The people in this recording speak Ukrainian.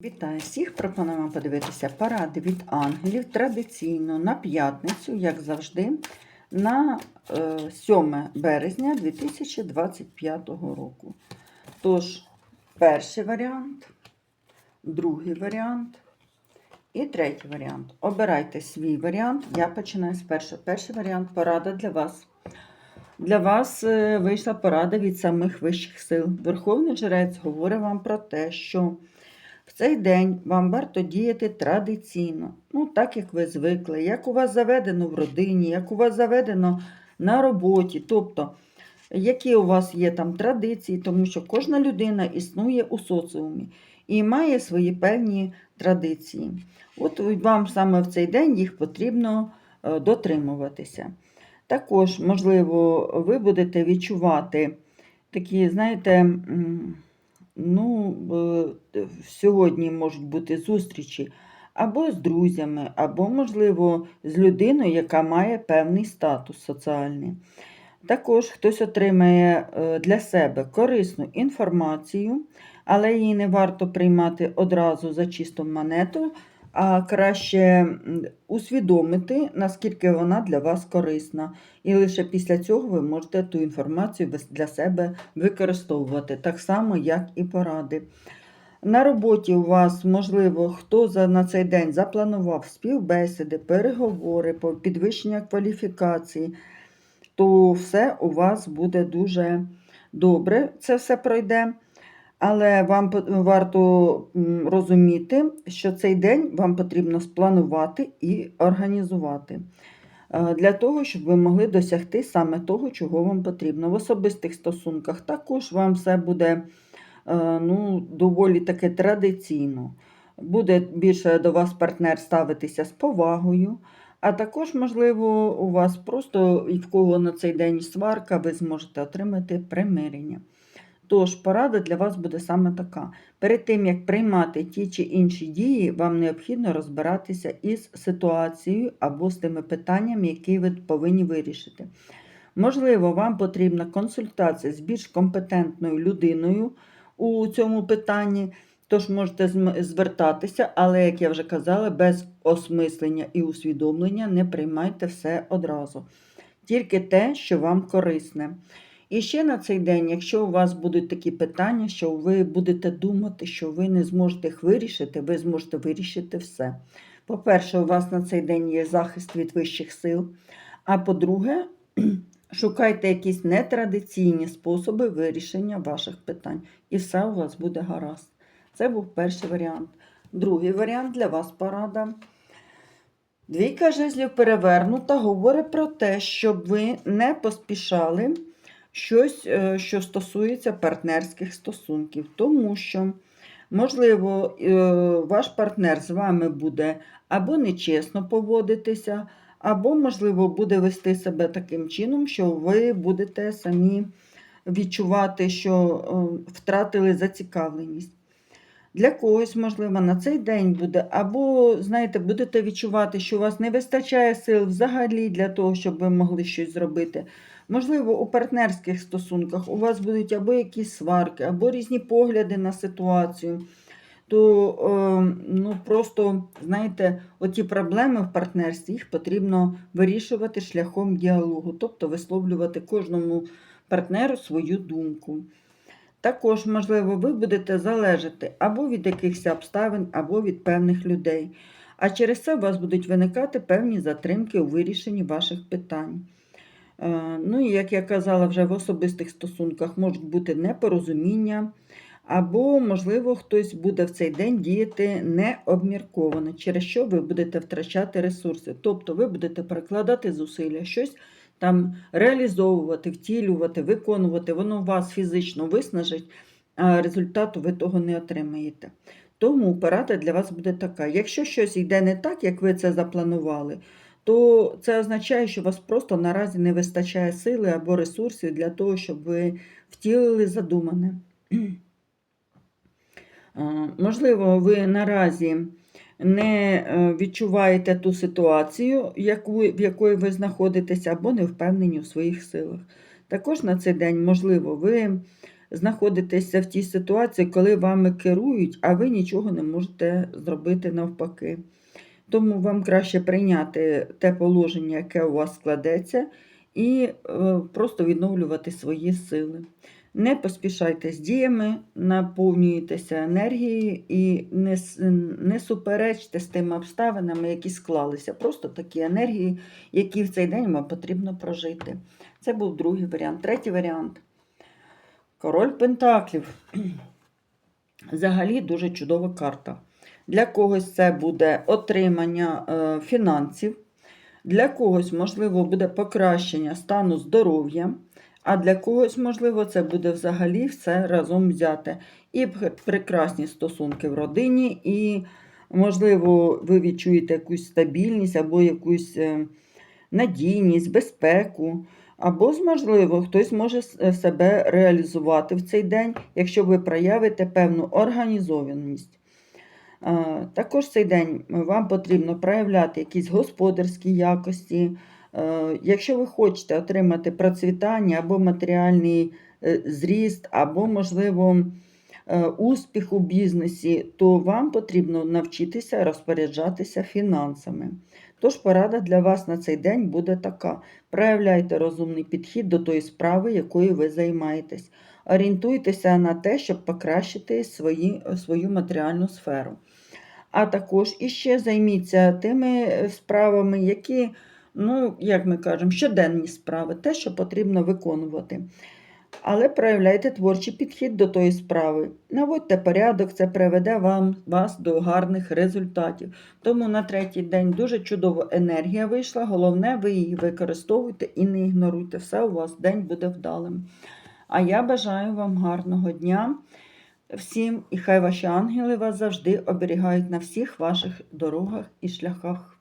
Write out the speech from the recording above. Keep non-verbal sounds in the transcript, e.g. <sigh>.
Вітаю всіх! Пропонуємо подивитися поради від ангелів традиційно на п'ятницю, як завжди, на е, 7 березня 2025 року. Тож, перший варіант, другий варіант і третій варіант. Обирайте свій варіант. Я починаю з першого. Перший варіант порада для вас. Для вас е, вийшла порада від самих вищих сил. Верховний жрець говорить вам про те, що в цей день вам варто діяти традиційно, ну так як ви звикли, як у вас заведено в родині, як у вас заведено на роботі. Тобто, які у вас є там традиції, тому що кожна людина існує у соціумі і має свої певні традиції. От вам саме в цей день їх потрібно е, дотримуватися. Також, можливо, ви будете відчувати такі, знаєте, ну, сьогодні можуть бути зустрічі або з друзями, або, можливо, з людиною, яка має певний статус соціальний. Також хтось отримає е, для себе корисну інформацію, але її не варто приймати одразу за чисту монету, а краще усвідомити, наскільки вона для вас корисна. І лише після цього ви можете ту інформацію для себе використовувати, так само, як і поради. На роботі у вас, можливо, хто за, на цей день запланував співбесіди, переговори, підвищення кваліфікації, то все у вас буде дуже добре, це все пройде. Але вам варто розуміти, що цей день вам потрібно спланувати і організувати е, для того, щоб ви могли досягти саме того, чого вам потрібно. В особистих стосунках також вам все буде е, ну, доволі таки традиційно. Буде більше до вас партнер ставитися з повагою, а також, можливо, у вас просто і в кого на цей день сварка, ви зможете отримати примирення. Тож порада для вас буде саме така. Перед тим, як приймати ті чи інші дії, вам необхідно розбиратися із ситуацією або з тими питаннями, які ви повинні вирішити. Можливо, вам потрібна консультація з більш компетентною людиною у цьому питанні, тож можете звертатися, але, як я вже казала, без осмислення і усвідомлення не приймайте все одразу. Тільки те, що вам корисне. І ще на цей день, якщо у вас будуть такі питання, що ви будете думати, що ви не зможете їх вирішити, ви зможете вирішити все. По-перше, у вас на цей день є захист від вищих сил. А по-друге, <clears throat> шукайте якісь нетрадиційні способи вирішення ваших питань. І все у вас буде гаразд. Це був перший варіант. Другий варіант для вас порада. Двійка жезлів перевернута говорить про те, щоб ви не поспішали щось, е, що стосується партнерських стосунків, тому що, можливо, е, ваш партнер з вами буде або нечесно поводитися, або, можливо, буде вести себе таким чином, що ви будете самі відчувати, що е, втратили зацікавленість. Для когось, можливо, на цей день буде, або, знаєте, будете відчувати, що у вас не вистачає сил взагалі для того, щоб ви могли щось зробити. Можливо, у партнерських стосунках у вас будуть або якісь сварки, або різні погляди на ситуацію. То е, ну, просто, знаєте, оті проблеми в партнерстві їх потрібно вирішувати шляхом діалогу, тобто висловлювати кожному партнеру свою думку. Також, можливо, ви будете залежати або від якихось обставин, або від певних людей. А через це у вас будуть виникати певні затримки у вирішенні ваших питань. Е, Ну і як я казала, вже в особистих стосунках можуть бути непорозуміння, або, можливо, хтось буде в цей день діяти необмірковано, через що ви будете втрачати ресурси. Тобто ви будете перекладати зусилля, щось там реалізовувати, втілювати, виконувати, воно вас фізично виснажить, а результату ви того не отримаєте. Тому порада для вас буде така: якщо щось йде не так, як ви це запланували, то це означає, що у вас просто наразі не вистачає сили або ресурсів для того, щоб ви втілили задумане. Можливо, ви наразі не е, відчуваєте ту ситуацію, в якої ви знаходитеся, або не впевнені у своїх силах. Також на цей день, можливо, ви знаходитеся в тій ситуації, коли вами керують, а ви нічого не можете зробити навпаки. Тому вам краще прийняти те положення, яке у вас складеться, і е, просто відновлювати свої сили. Не поспішайте з діями, наповнюйтеся енергією і не, не суперечте з тими обставинами, які склалися. Просто такі енергії, які в цей день вам потрібно прожити. Це був другий варіант. Третій варіант. Король Пентаклів. Взагалі дуже чудова карта. Для когось це буде отримання е, фінансів, для когось, можливо, буде покращення стану здоров'я, а для когось, можливо, це буде взагалі все разом взяте. І прекрасні стосунки в родині, і, можливо, ви відчуєте якусь стабільність або якусь е, надійність, безпеку. Або, можливо, хтось може себе реалізувати в цей день, якщо ви проявите певну організованість. Е, Також цей день вам потрібно проявляти якісь господарські якості. Е, Якщо ви хочете отримати процвітання або матеріальний е, зріст, або, можливо, успіх у бізнесі, то вам потрібно навчитися розпоряджатися фінансами. Тож порада для вас на цей день буде така: проявляйте розумний підхід до тої справи, якою ви займаєтесь. Орієнтуйтеся на те, щоб покращити свої, свою матеріальну сферу. А також іще займіться тими е, справами, які, ну, як ми кажемо, щоденні справи, те, що потрібно виконувати. Але проявляйте творчий підхід до тої справи. Наводьте порядок, це приведе вам, вас до гарних результатів. Тому на третій день дуже чудова енергія вийшла. Головне, ви її використовуйте і не ігноруйте. Все у вас день буде вдалим. А я бажаю вам гарного дня всім, і хай ваші ангели вас завжди оберігають на всіх ваших дорогах і шляхах.